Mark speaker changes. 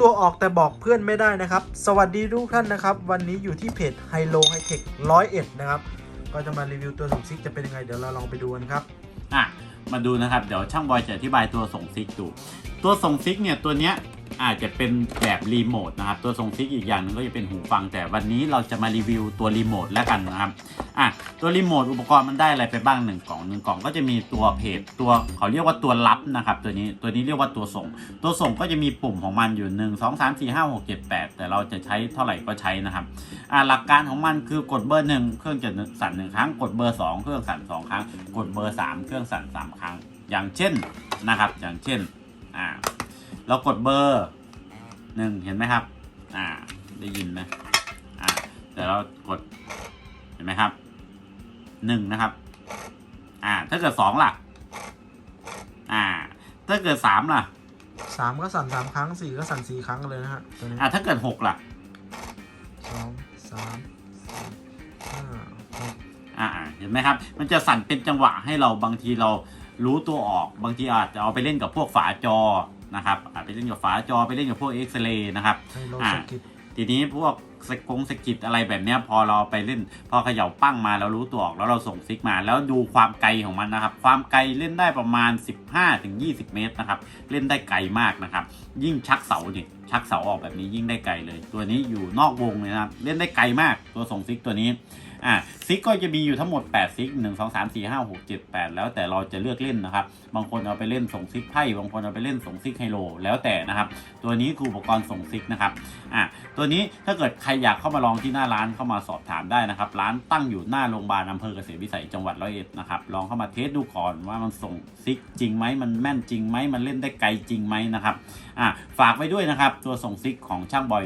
Speaker 1: ตัวออกแต่บอกเพื่อนไม่ได้นะครับ สวัสดีทุกท่านนะครับ วันนี้อยู่ที่เพจไฮโลไฮเทคร้อยเอ็ดนะครับ ก็จะมารีวิวตัวส่งซิกจะเป็นยังไงเดี๋ยวเราลองไปดูกันครับ
Speaker 2: อะ มาดูนะครับ เดี๋ยวช่างบอยจะอธิบายตัวส่งซิกดู ตัวส่งซิกเนี่ยตัวเนี้ย อาจจะเป็นแบบรีโมทนะครับ ตัวส่งซิกอีกอย่างหนึงก็จะเป็นหูฟัง แต่วันนี้เราจะมารีวิวตัวรีโมทแล้วกันนะครับอะตัวรีโมทอุปกรณ์มันได้อะไรไปบ้างหนึ่งกล่องหนึ่งกล่องก็จะมีตัวเพจตัวเขาเรียกว่าตัวรับนะครับตัวนี้ตัวนี้เรียกว่าตัวส่ง ตัวส่งก็จะมีปุ่มของมันอยู่1 2 3 4 5 6 7 8แต่เราจะใช้เท่าไหร่ก็ใช้นะครับอ่าหลักการของมันคือกดเบอร์หนึ่งเครื่องจะสั่นหนึ่งครั้งกดเบอร์สองเครื่องสั่นสองครั้ง กดเบอร์สามเครื่องสั่นสามครั้ง อย่างเช่นนะครับ อย่างเช่นอ่า เรากดเบอร์หนึ่งเห็นไหมครับ อ่า ได้ยินไหมอ่าแต่เรากด เห็นไหมครับหนึ่งนะครับ อ่า ถ้าเกิดสองล่ะ อ่า ถ้าเกิดสามล่ะ
Speaker 1: 3ก็สั่น3ครั้ง4ก็สั่น4ครั้งเลยนะฮะตัวนี้
Speaker 2: อ่าถ้าเกิดหกล่ะ
Speaker 1: สองสามสี่ห้าหก
Speaker 2: อ่าเห็นไหมครับ มันจะสั่นเป็นจังหวะให้เราบางทีเรารู้ตัวออก บางทีอาจจะเอาไปเล่นกับพวกฝาจอ นะครับอาจไปเล่นกับฝาจอไปเล่นกับพวกเอ็กซเรย์นะครับ
Speaker 1: ไฮโล
Speaker 2: อ่า
Speaker 1: สกิต
Speaker 2: ทีนี้พวกสกงสกิดอะไรแบบเนี้ยพอเราไปเล่น พอเขย่าปั้งมาแล้วรู้ตัวออกแล้วเราส่งซิกมา แล้วดูความไกลของมันนะครับ ความไกลเล่นได้ประมาณ 15-20 เมตรนะครับ เล่นได้ไกลมากนะครับ ยิ่งชักเสาเนี่ยชักเสาออกแบบนี้ยิ่งได้ไกลเลย ตัวนี้อยู่นอกวงเลยนะครับ เล่นได้ไกลมากตัวส่งซิกตัวนี้อ่าซิกก็จะมีอยู่ทั้งหมด 8 ซิก 1 2 3 4 5 6 7 8 แล้วแต่เราจะเลือกเล่นนะครับ บางคนเอาไปเล่นส่งซิกไพ่ บางคนเอาไปเล่นส่งซิกไฮโล แล้วแต่นะครับ ตัวนี้คืออุปกรณ์ส่งซิกนะครับอ่าตัวนี้ถ้าเกิดใครอยากเข้ามาลองที่หน้าร้านเข้ามาสอบถามได้นะครับ ร้านตั้งอยู่หน้าโรงพยาบาลอำเภอเกษตรวิสัยจังหวัดร้อยเอ็ดนะครับลองเข้ามาเทสดูก่อนว่ามันส่งซิกจริงไหมมันแม่นจริงไหมมันเล่นได้ไกลจริงไหมนะครับอ่าฝากไว้ด้วยนะครับ ตัวส่งซิกของช่างบอย